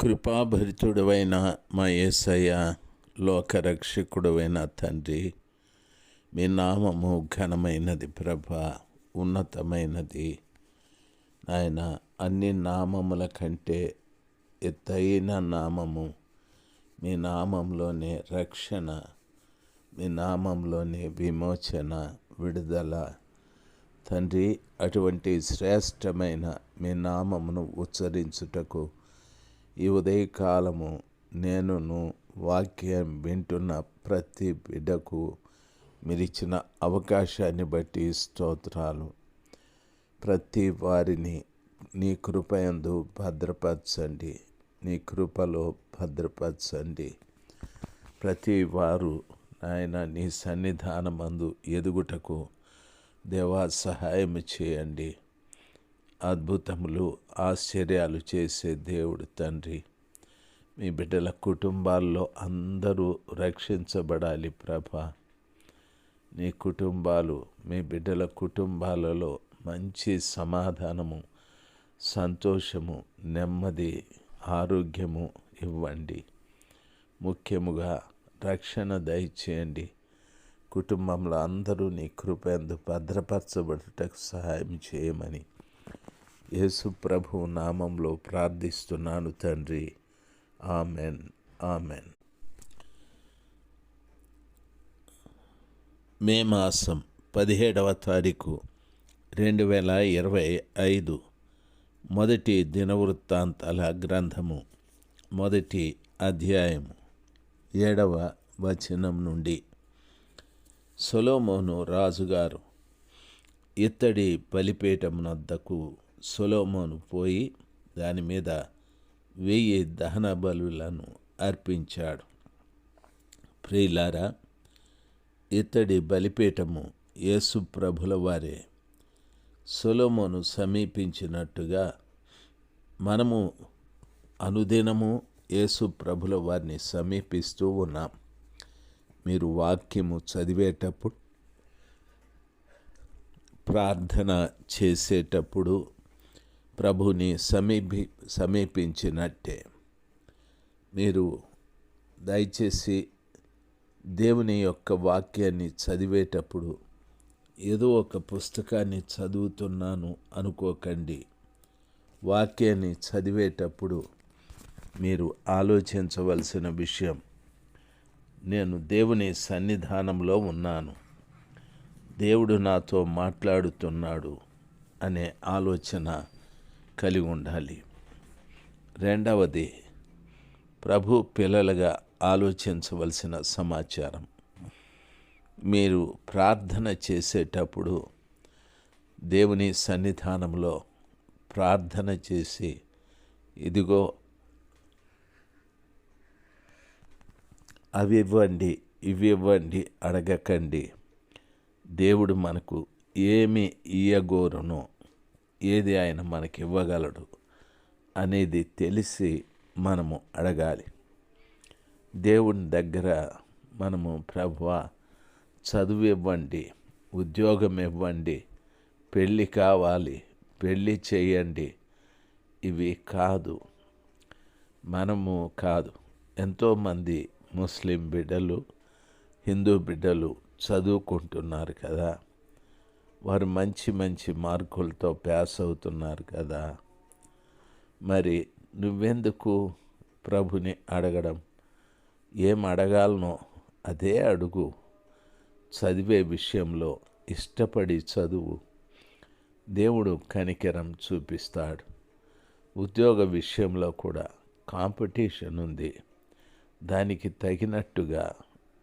కృపాభరితుడవైన మా యేసయ్య లోకరక్షకుడవైన తండ్రి మీ నామము ఘనమైనది ప్రభ ఉన్నతమైనది. ఆయన అన్ని నామముల కంటే ఎత్తైన నామము మీ నామంలోనే రక్షణ మీ నామంలోనే విమోచన విడుదల. తండ్రి అటువంటి శ్రేష్టమైన మీ నామమును ఉచ్చరించుటకు ఈ ఉదయకాలము నేనును వాక్యం వింటున్న ప్రతి బిడ్డకు మీరిచ్చిన అవకాశాన్ని బట్టి స్తోత్రాలు. ప్రతి వారిని నీ కృపయందు భద్రపరచండి. నీ కృపలో భద్రపరచండి. ప్రతి వారు నాయన నీ సన్నిధానమందు ఎదుగుటకు దేవా సహాయం చేయండి. అద్భుతములు ఆశ్చర్యాలు చేసే దేవుడు తండ్రి. మీ బిడ్డల కుటుంబాల్లో అందరూ రక్షించబడాలి ప్రభ. నీ కుటుంబాలు మీ బిడ్డల కుటుంబాలలో మంచి సమాధానము సంతోషము నెమ్మది ఆరోగ్యము ఇవ్వండి. ముఖ్యముగా రక్షణ దయచేయండి. కుటుంబంలో అందరూ నీ కృపయందు భద్రపరచబడుటకు సహాయం చేయమని. యేసు ప్రభు నామంలో ప్రార్థిస్తున్నాను తండ్రి. ఆమెన్. ఆమెన్. మే మాసం పదిహేడవ తారీఖు రెండు వేల ఇరవై ఐదు. మొదటి దినవృత్తాంతాల గ్రంథము మొదటి అధ్యాయము ఏడవ వచనం నుండి. సొలోమోను రాజుగారు ఇత్తడి బలిపీఠమునద్దకు సొలోమోను పోయి దాని మీద వెయ్యి దహన బలులను అర్పించాడు. ప్రియులారా ఇత్తడి బలిపీఠము యేసు ప్రభుల వారే. సొలోమోను సమీపించినట్టుగా మనము అనుదినము యేసు ప్రభుల వారిని సమీపిస్తూ ఉన్నాం. మీరు వాక్యము చదివేటప్పుడు ప్రార్థన చేసేటప్పుడు ప్రభుని సమీపి సమీపించినట్టే. మీరు దయచేసి దేవుని యొక్క వాక్యాన్ని చదివేటప్పుడు ఏదో ఒక పుస్తకాన్ని చదువుతున్నాను అనుకోకండి. వాక్యాన్ని చదివేటప్పుడు మీరు ఆలోచించవలసిన విషయం నేను దేవుని సన్నిధానంలో ఉన్నాను. దేవుడు నాతో మాట్లాడుతున్నాడు అనే ఆలోచన కలిగి ఉండాలి. రెండవది ప్రభు పిల్లలుగా ఆలోచించవలసిన సమాచారం. మీరు ప్రార్థన చేసేటప్పుడు దేవుని సన్నిధానంలో ప్రార్థన చేసి ఇదిగో అవి ఇవ్వండి ఇవి ఇవ్వండి అడగకండి. దేవుడు మనకు ఏమి ఇయ్యగోరునో ఏది ఆయన మనకి ఇవ్వగలడు అనేది తెలిసి మనము అడగాలి. దేవుని దగ్గర మనము ప్రభువ చదువు ఇవ్వండి ఉద్యోగం ఇవ్వండి పెళ్ళి కావాలి పెళ్ళి చేయండి. ఇవి కాదు మనము కాదు. ఎంతోమంది ముస్లిం బిడ్డలు హిందూ బిడ్డలు చదువుకుంటున్నారు కదా. వారు మంచి మంచి మార్కులతో పాస్ అవుతున్నారు కదా. మరి నువ్వెందుకు ప్రభుని అడగడం? ఏం అడగాలనో అదే అడుగు. చదివే విషయంలో ఇష్టపడి చదువు. దేవుడు కనికరం చూపిస్తాడు. ఉద్యోగ విషయంలో కూడా కాంపిటీషన్ ఉంది. దానికి తగినట్టుగా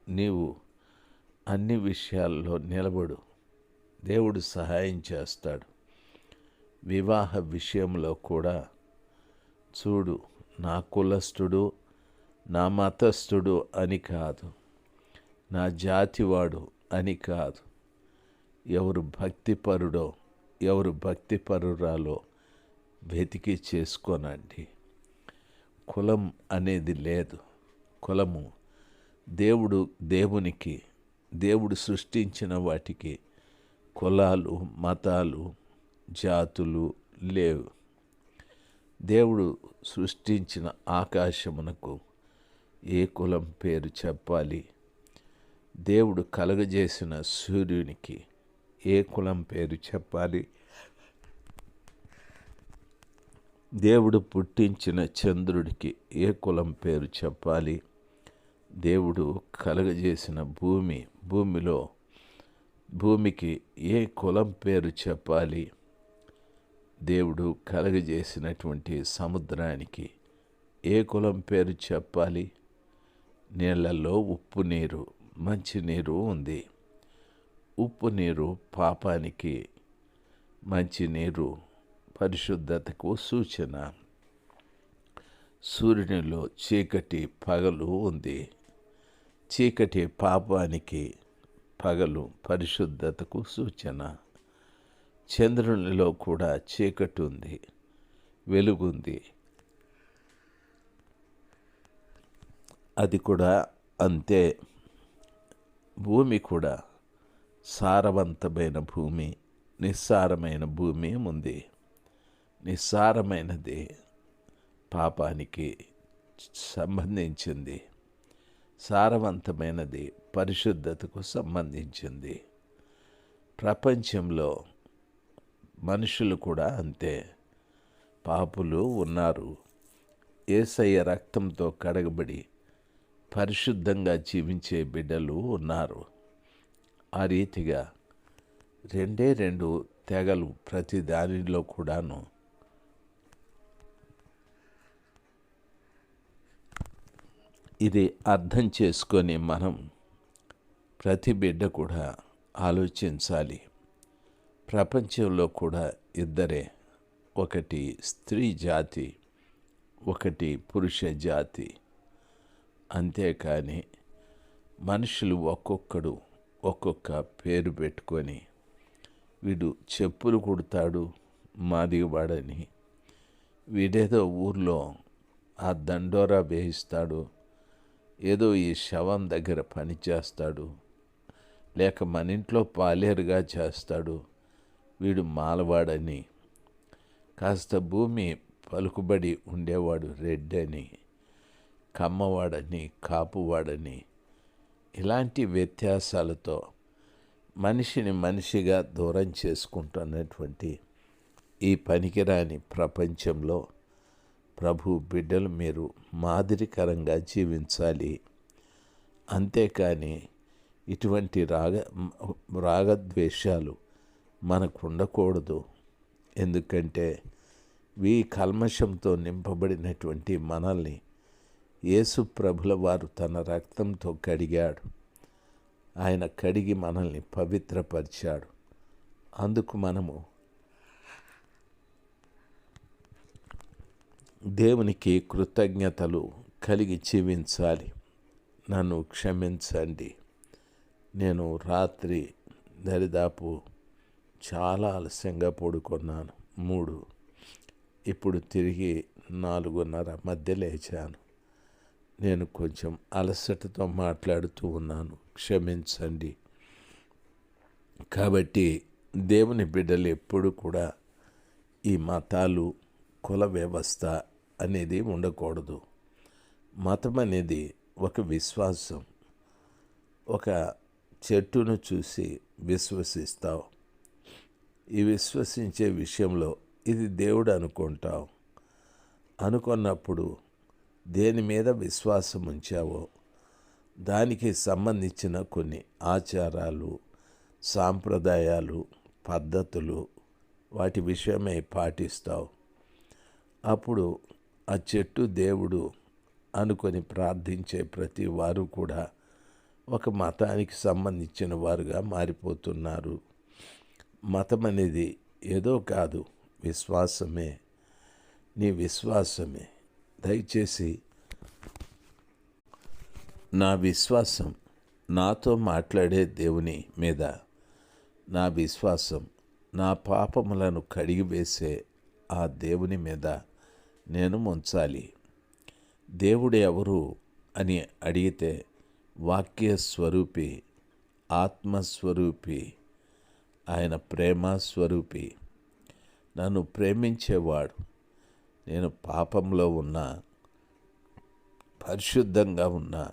నీవు అన్ని విషయాల్లో నిలబడు. దేవుడు సహాయం చేస్తాడు. వివాహ విషయంలో కూడా చూడు నా కులస్థుడు నా మతస్థుడు అని కాదు నా జాతివాడు అని కాదు. ఎవరు భక్తిపరుడో ఎవరు భక్తిపరురాలో వెతికి చేసుకోనండి. కులం అనేది లేదు. కులము దేవుడు దేవునికి దేవుడు సృష్టించిన వాటికి కులాలు మతాలు జాతులు లేవు. దేవుడు సృష్టించిన ఆకాశమునకు ఏ కులం పేరు చెప్పాలి? దేవుడు కలుగజేసిన సూర్యునికి ఏ కులం పేరు చెప్పాలి? దేవుడు పుట్టించిన చంద్రుడికి ఏ కులం పేరు చెప్పాలి? దేవుడు కలుగజేసిన భూమి భూమిలో భూమికి ఏ కులం పేరు చెప్పాలి? దేవుడు కలగజేసినటువంటి సముద్రానికి ఏ కులం పేరు చెప్పాలి? నీళ్ళల్లో ఉప్పు నీరు మంచినీరు ఉంది. ఉప్పు నీరు పాపానికి మంచి నీరు పరిశుద్ధతకు సూచన. సూర్యునిలో చీకటి పగలు ఉంది. చీకటి పాపానికి పగలు పరిశుద్ధతకు సూచన. చంద్రునిలో కూడా చీకటి ఉంది వెలుగుంది అది కూడా అంతే. భూమి కూడా సారవంతమైన భూమి నిస్సారమైన భూమి ఉంది నిస్సారమైనది పాపానికి సంబంధించింది. సారవంతమైనది పరిశుద్ధతకు సంబంధించింది. ప్రపంచంలో మనుషులు కూడా అంతే. పాపులు ఉన్నారు. ఏసయ్య రక్తంతో కడగబడి పరిశుద్ధంగా జీవించే బిడ్డలు ఉన్నారు. ఆ రీతిగా రెండే రెండు తెగలు ప్రతి దానిలో కూడాను ఇది అర్థం చేసుకొని మనం ప్రతి బిడ్డ కూడా ఆలోచించాలి. ప్రపంచంలో కూడా ఇద్దరే ఒకటి స్త్రీ జాతి ఒకటి పురుష జాతి. అంతేకాని మనుషులు ఒక్కొక్కడు ఒక్కొక్క పేరు పెట్టుకొని వీడు చెప్పులు కుడతాడు మాదిగవాడని వీడేదో ఊర్లో ఆ దండోరా వేయిస్తాడు ఏదో ఈ శవం దగ్గర పని చేస్తాడు. లేక మన ఇంట్లో పాలేరుగా చేస్తాడు. వీడు మాలవాడని. కాస్త భూమి పలుకుబడి ఉండేవాడు రెడ్డని. కమ్మవాడని కాపువాడని. ఇలాంటి వ్యత్యాసాలతో మనిషిని మనిషిగా దూరం చేసుకుంటున్నటువంటి ఈ పనికిరాని ప్రపంచంలో ప్రభు బిడ్డలు మీరు మాదిరికరంగా జీవించాలి. అంతేకాని ఇటువంటి రాగ రాగద్వేషాలు మనకు ఉండకూడదు ఎందుకంటే వీ కల్మషంతో నింపబడినటువంటి మనల్ని యేసు ప్రభుల వారు తన రక్తంతో కడిగాడు. ఆయన కడిగి మనల్ని పవిత్రపరిచాడు. అందుకు మనము దేవునికి కృతజ్ఞతలు కలిగి జీవించాలి. నన్ను క్షమించండి. నేను రాత్రి దరిదాపు చాలా ఆలస్యంగా పడుకున్నాను. మూడు. ఇప్పుడు తిరిగి నాలుగున్నర మధ్య లేచాను. నేను కొంచెం అలసటతో మాట్లాడుతూ ఉన్నాను. క్షమించండి. కాబట్టి దేవుని బిడ్డలు ఎప్పుడు కూడా ఈ మతాలు కుల వ్యవస్థ అనేది ఉండకూడదు. మతం అనేది ఒక విశ్వాసం. ఒక చెట్టును చూసి విశ్వసిస్తావు. ఈ విశ్వసించే విషయంలో ఇది దేవుడు అనుకుంటావు. అనుకున్నప్పుడు దేని మీద విశ్వాసం ఉంచావో దానికి సంబంధించిన కొన్ని ఆచారాలు సాంప్రదాయాలు పద్ధతులు వాటి విషయమై పాటిస్తావు. అప్పుడు ఆ చెట్టు దేవుడు అనుకొని ప్రార్థించే ప్రతి వారు కూడా ఒక మతానికి సంబంధించిన వారుగా మారిపోతున్నారు. మతం అనేది ఏదో కాదు విశ్వాసమే. నీ విశ్వాసమే. దయచేసి నా విశ్వాసం నాతో మాట్లాడే దేవుని మీద నా విశ్వాసం నా పాపములను కడిగివేసే ఆ దేవుని మీద నేను ముంచాలి. దేవుడు ఎవరు అని అడిగితే వాక్య స్వరూపి ఆత్మస్వరూపి ఆయన ప్రేమ స్వరూపి నన్ను ప్రేమించేవాడు. నేను పాపంలో ఉన్నా పరిశుద్ధంగా ఉన్నా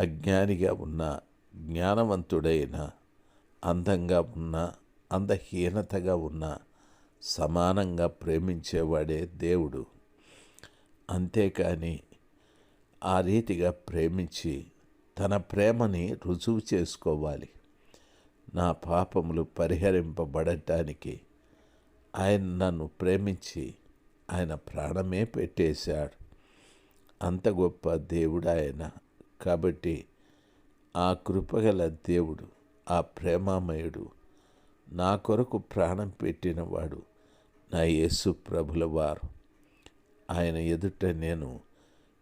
అజ్ఞానిగా ఉన్నా జ్ఞానవంతుడైన అందంగా ఉన్నా అందహీనతగా ఉన్నా సమానంగా ప్రేమించేవాడే దేవుడు. అంతేకాని ఆ రీతిగా ప్రేమించి తన ప్రేమని రుజువు చేసుకోవాలి. నా పాపములు పరిహరింపబడటానికి ఆయన నన్ను ప్రేమించి ఆయన ప్రాణమే పెట్టేశాడు. అంత గొప్ప దేవుడు ఆయన కాబట్టి ఆ కృపగల దేవుడు ఆ ప్రేమామయుడు నా కొరకు ప్రాణం పెట్టినవాడు. నా యేసు ప్రభుల వారు. ఆయన ఎదుట నేను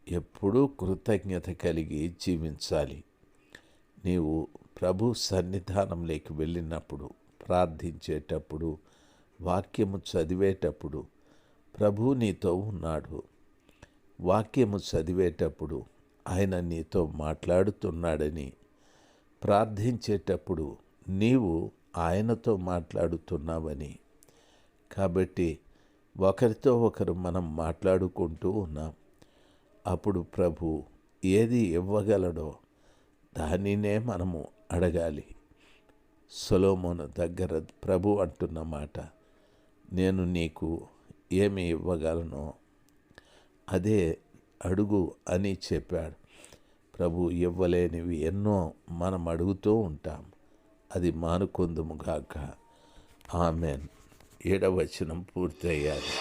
ఎప్పుడూ కృతజ్ఞత కలిగి జీవించాలి. నీవు ప్రభు సన్నిధానంలోకి వెళ్ళినప్పుడు ప్రార్థించేటప్పుడు వాక్యము చదివేటప్పుడు ప్రభు నీతో ఉన్నాడు. వాక్యము చదివేటప్పుడు ఆయన నీతో మాట్లాడుతున్నాడని ప్రార్థించేటప్పుడు నీవు ఆయనతో మాట్లాడుతున్నావని కాబట్టి ఒకరితో ఒకరు మనం మాట్లాడుకుంటూ ఉన్నాం. అప్పుడు ప్రభు ఏది ఇవ్వగలడో దానినే మనము అడగాలి. సొలోమోను దగ్గర ప్రభు అంటున్న మాట నేను నీకు ఏమి ఇవ్వగలను? అదే అడుగు అని చెప్పాడు. ప్రభు ఇవ్వలేనివి ఎన్నో మనం అడుగుతూ ఉంటాం. అది మానుకొందుముగాక ఆమెన్. ఏడవచనం పూర్తయ్యాలి